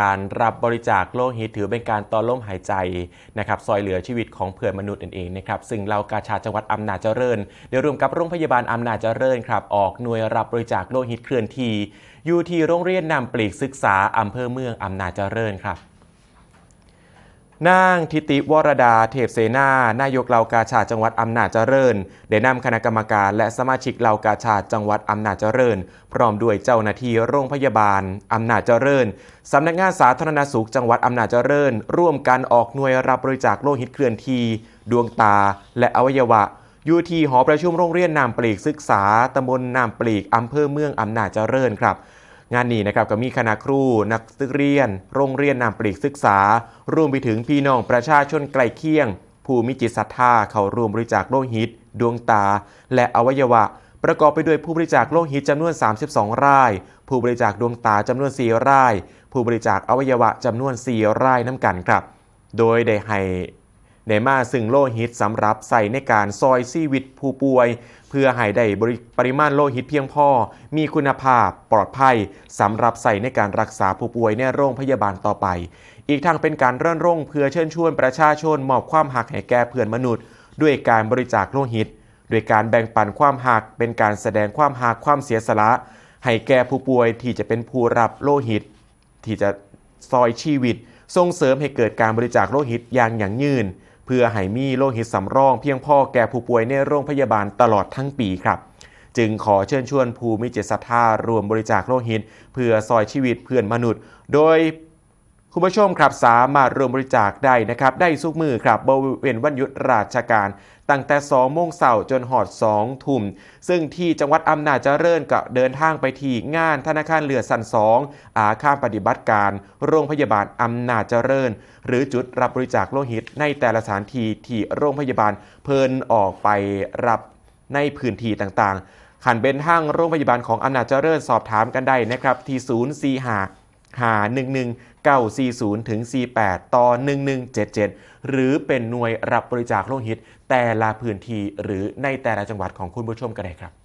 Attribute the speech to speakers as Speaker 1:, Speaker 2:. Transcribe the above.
Speaker 1: การรับบริจาคโลหิตถือเป็นการต่อลมหายใจนะครับซอยเหลือชีวิตของเพื่อนมนุษย์นั่นเองนะครับซึ่งเรากาชาจังหวัดอำนาจเจริญได้ร่วมกับโรงพยาบาลอำนาจเจริญครับออกหน่วยรับบริจาคโลหิตเคลื่อนที่อยู่ที่โรงเรียนนำปลีกศึกษาอำเภอเมืองอำนาจเจริญครับ นางทิติวรดาเทพเสนา นายกเหล่ากาชาดจังหวัดอำนาจเจริญ ได้นำคณะกรรมการและสมาชิกเหล่ากาชาดจังหวัดอำนาจเจริญ พร้อมด้วยเจ้าหน้าที่โรงพยาบาลอำนาจเจริญสำนักงานสาธารณสุขจังหวัดอำนาจเจริญ ร่วมกันออกหน่วยรับบริจาคโลหิตเคลื่อนที่ดวงตา และอวัยวะอยู่ที่หอประชุมโรงเรียนนามปลีกศึกษาตำบลนามปลีกอำเภอเมืองอำนาจเจริญครับ งานนี้นะครับก็มีคณะครู นักศึกเรียน โรงเรียนนามปลีกศึกษา รวมไปถึงพี่น้องประชาชนใกล้เคียง ผู้มีจิตศรัทธาเข้าร่วมบริจาคโลหิต ดวงตา และอวัยวะ ประกอบไปด้วยผู้บริจาคโลหิตจำนวน 32 ราย ผู้บริจาคดวงตาจำนวน 4 ราย ผู้บริจาคอวัยวะจำนวน 4 รายน้ำกันครับ โดยได้ให้ ได้มาซึ่งโลหิตสำหรับใส่ในการซอยชีวิตผู้ป่วย เพื่อให้ได้ปริมาณโลหิตเพียงพอ มีคุณภาพปลอดภัยสำหรับใส่ในการรักษาผู้ป่วยในโรงพยาบาลต่อไป อีกทางเป็นการเริ่นร่งเพื่อเชิญชวนประชาชนมอบความหักให้แก่เพื่อนมนุษย์ ด้วยการบริจาคโลหิตโดยการแบ่งปันความหักเป็นการแสดงความหักความเสียสละให้แก่ผู้ป่วยที่จะเป็นผู้รับโลหิต ที่จะซอยชีวิต ส่งเสริมให้เกิดการบริจาคโลหิตอย่างยั่งยืน เพื่อให้มีโลหิตสำรองเพียงพอแก่ผู้ป่วยในโรงพยาบาลตลอดทั้งปีครับ จึงขอเชิญชวนผู้มีจิตศรัทธารวมบริจาคโลหิต เพื่อซอยชีวิตเพื่อนมนุษย์ โดย คุณผู้ชมครับสามารถรวมบริจาคได้นะครับได้ทุกมือครับบริเวณวันหยุดราชการ ตั้งแต่ 2 โมงเสาร์จนหอด 2 ทุ่ม ซึ่งที่จังหวัดอำนาจเจริญก็เดินทางไปที่งานธนาคารเรือสันสองอาคารปฏิบัติการ โรงพยาบาลอำนาจเจริญ หรือจุดรับบริจาคโลหิตในแต่ละสถานที่ที่โรงพยาบาลเพลินออกไปรับในพื้นที่ต่างๆขันเป็นห้างโรงพยาบาลของอำนาจเจริญสอบถามกันได้นะครับที่0 4 5หา11 940 ถึง 48 ต่อ 1177 หรือเป็นหน่วยรับบริจาคโลหิตแต่ละพื้นที่หรือในแต่ละจังหวัดของคุณผู้ชมก็ได้ครับ